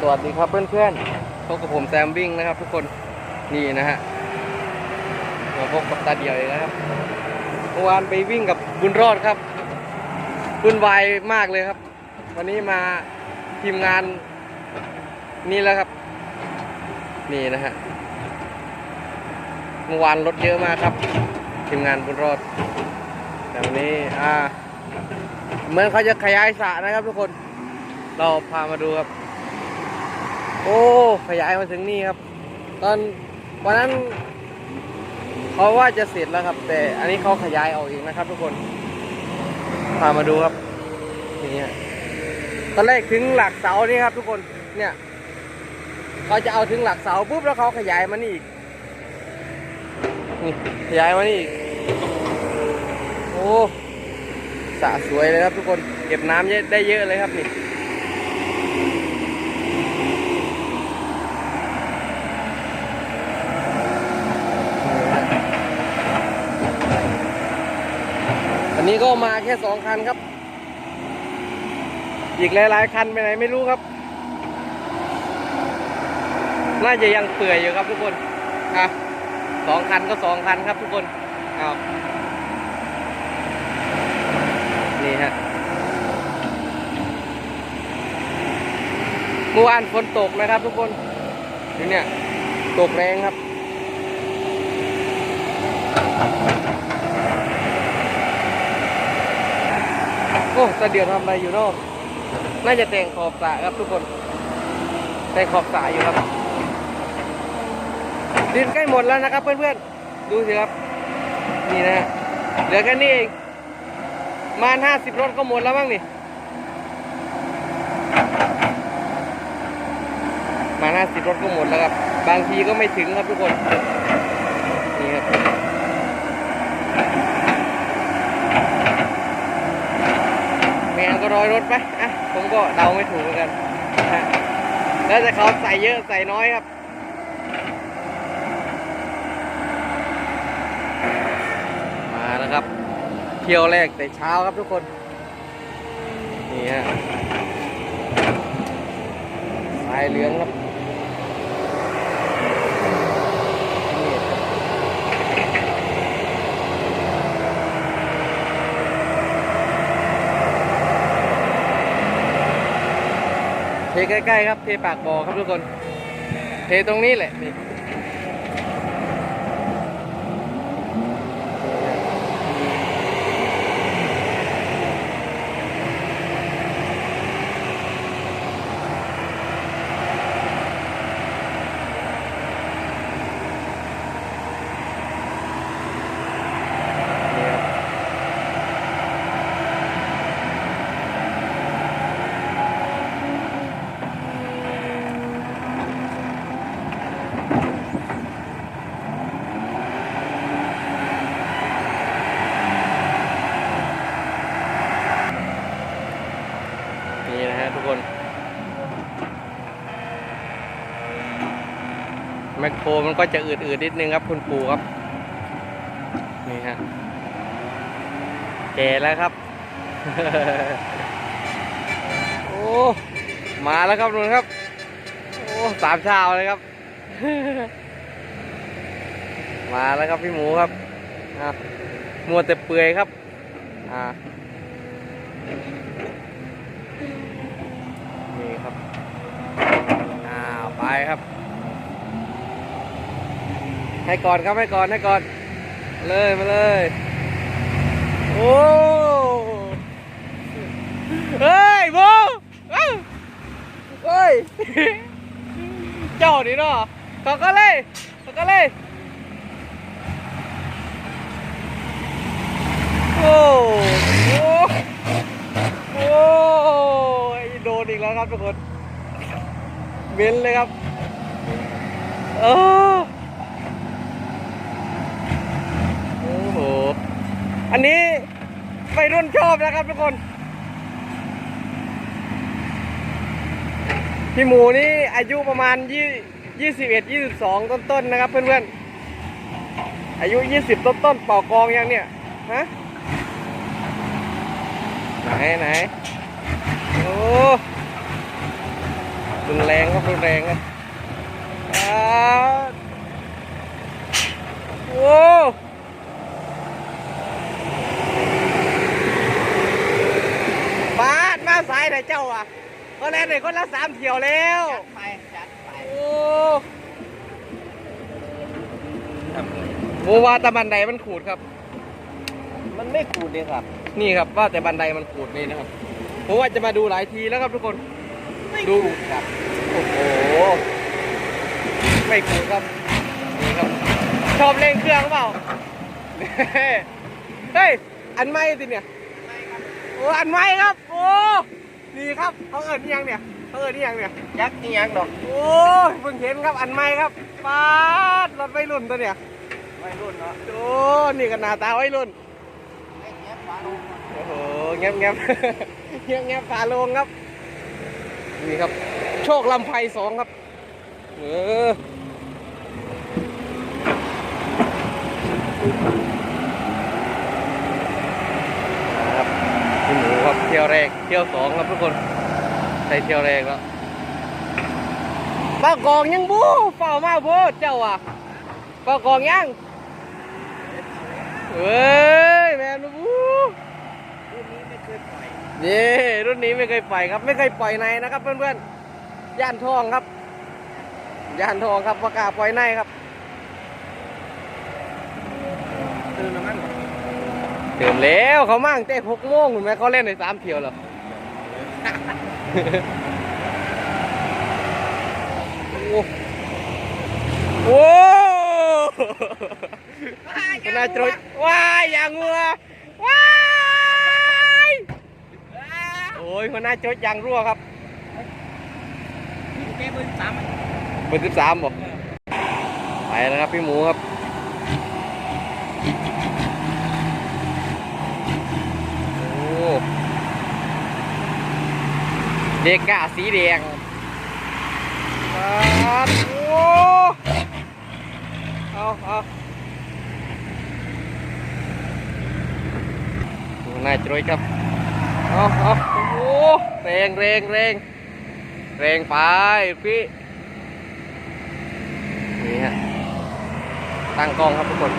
สวัสดีครับเพื่อนๆพบกับผมแซมวิ่งนะครับทุกคนนี่นะฮะมาพบกับตาเดียวอีกแล้วครับเมื่อวานไปวิ่งกับบุญรอดครับบุญวายมากเลยครับ วันนี้มาทีมงานนี่แล้วครับ นี่นะฮะเมื่อวานรถเยอะมากครับ ทีมงานบุญรอดแต่วันนี้อ่าเหมือนเขาจะขยายสระนะครับทุกคน เราพามาดูครับ โอ้ขยายมาถึงนี่ครับ ตอนวันนั้นเขาว่าจะเสร็จแล้วครับ แต่อันนี้เขาขยายออกอีกนะครับ ทุกคนพามาดูครับนี่ตอนแรกถึงหลักเสานี่ครับ ทุกคนเนี่ยเขาจะเอาถึงหลักเสาปุ๊บแล้วเขาขยายมานี่อีกนี่ขยายมานี่อีกโอ้สะสวยเลยครับทุกคน เก็บน้ำเยอะได้เยอะเลยครับนี่ นี้ก็มาแค่สองคันครับ อีกหลายๆคันไปไหนไม่รู้ครับ น่าจะยังเปื่อยอยู่ครับทุกคนอะสองคันก็สองคันครับทุกคนเอานี่ฮะเมื่อวานฝนตกนะครับทุกคนดูเนี่ย ตกแรงครับ โอ้ตาเดียวทำอะไรอยู่นอก น่าจะแต่งขอบสระครับทุกคน แต่งขอบสระอยู่ครับ ดินใกล้หมดแล้วนะครับเพื่อนๆ ดูสิครับ นี่นะเหลือแค่นี้เองมาห้าสิบรถก็หมดแล้วมั้งนี่ มาห้าสิบรถก็หมดแล้วครับ บางทีก็ไม่ถึงครับทุกคนครับ ไม่งั้นก็ร้อยรถไปอะผมก็เดาไม่ถูกเหมือนกันแล้วแต่เขาใส่เยอะใส่น้อยครับมาแล้วครับ เที่ยวแรกแต่เช้าครับทุกคนนี่ฮะสายเหลืองครับนี่ครับ เทใกล้ๆครับ เทปากบ่อครับทุกคน เทตรงนี้แหละนี่นี่ครับนี่นะฮะทุกคน แมคโครมัน ก็จะอืดๆนิดนึงครับคุณปู่ครับ นี่ฮะแก่แล้วครับ โอ้มาแล้วครับนุ่นครับ โอ้สามชาวเลยครับ มาแล้วครับพี่หมูครับอะมัวแต่เปื่อยครับอ่านี่ครับอ้าวไปครับ ให้ก่อนครับให้ก่อนให้ก่อน เลยมาเลย โอ้เฮ้ยโบเอ้าเฮ้ยเจ้านี่เนาะต่อกันเลยต่อกันเลยโอ้โหโอ้โดนอีกแล้วครับทุกคนเม้นเลยครับเออ อันนี้ไปรุ่นชอบนะครับทุกคน พี่หมูนี่อายุประมาณยี่ยี่สิบเอ็ดยี่สิบสองต้นๆนะครับเพื่อนๆ อายุยี่สิบต้นๆเป่ากองยังเนี่ย ฮะ ไหนไหนโอ้รุนแรงครับรุนแรงครับอ่าโอ้ปาดมาสายไหน เจ้าอะก็แล่นไหนคนละสามเที่ยวแล้ว จัดไปจัดไปโอ้โมว่าแต่บันไดมันขูดครับ มันไม่ขูดเลยครับ นี่ครับว่าแต่บันไดมันขูดนี่นะครับผมว่าจะมาดูหลายทีแล้วครับทุกคนไม่ดูขูดครับ โอ้โห ไม่ขูดครับ นี่ครับ ชอบเล่นเครื่องเปล่า เฮ้ย อันไม่สิเนี่ยไม่ครับโอ้ อันไม่ครับ โอ้ นี่ครับเขาเอิญนี่ยังเนี่ยเขาเอิญนี่ยังเนี่ยยักษ์นี่ยังดอกโอ้ยเพิ่งเห็นครับอันไม่ครับปาดรถไวรุ่นตัวเนี่ยไม่รุ่นเนาะโอ้นี่ก็หน้าตาไวรุ่นไอ้แก๊ปฟ้าลงโอ้โหแงบแงบแงบแงบฝาโลงครับนี่ครับ โชคลำไพสองครับเออครับพี่หมูครับเที่ยวแรก เที่ยวสองครับทุกคนใช่เที่ยวแรกแล้วป้ากองยังบูเฝ้ามาโบเจ้าอะป้ากองยังเฮ้ยแมนบูรุ่นนี้ไม่เคยปล่อยเย่รุ่นนี้ไม่เคยปล่อยครับ ไม่เคยปล่อยในนะครับเพื่อนๆย่านทองครับย่านทองครับประกาศปล่อยในครับตื่นแล้วมั้ง เติมแล้วเขามั่งเต้หกโมงเห็นไหมเขาเล่นในสามเที่ยวแล้วโอ้โหน่าจดว้ายอย่างงัวว้ายโอ้ยคนน่าจดยางรั่วครับแกเบอร์สามเบอร์สิบสามบอกไปแล้วครับพี่หมูครับ โอ้ เด็กกะสีแดงโอ้เอาเอาดูนายจรวยครับเอาเอาโอ้โหแรงแรงแรงแรงไปพี่นี่ฮะตั้งกล้องครับทุกคน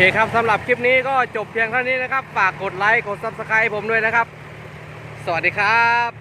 เคครับสำหรับคลิปนี้ก็จบเพียงเท่านี้นะครับ ฝากกดไลค์ กด Subscribe ผมด้วยนะครับ สวัสดีครับ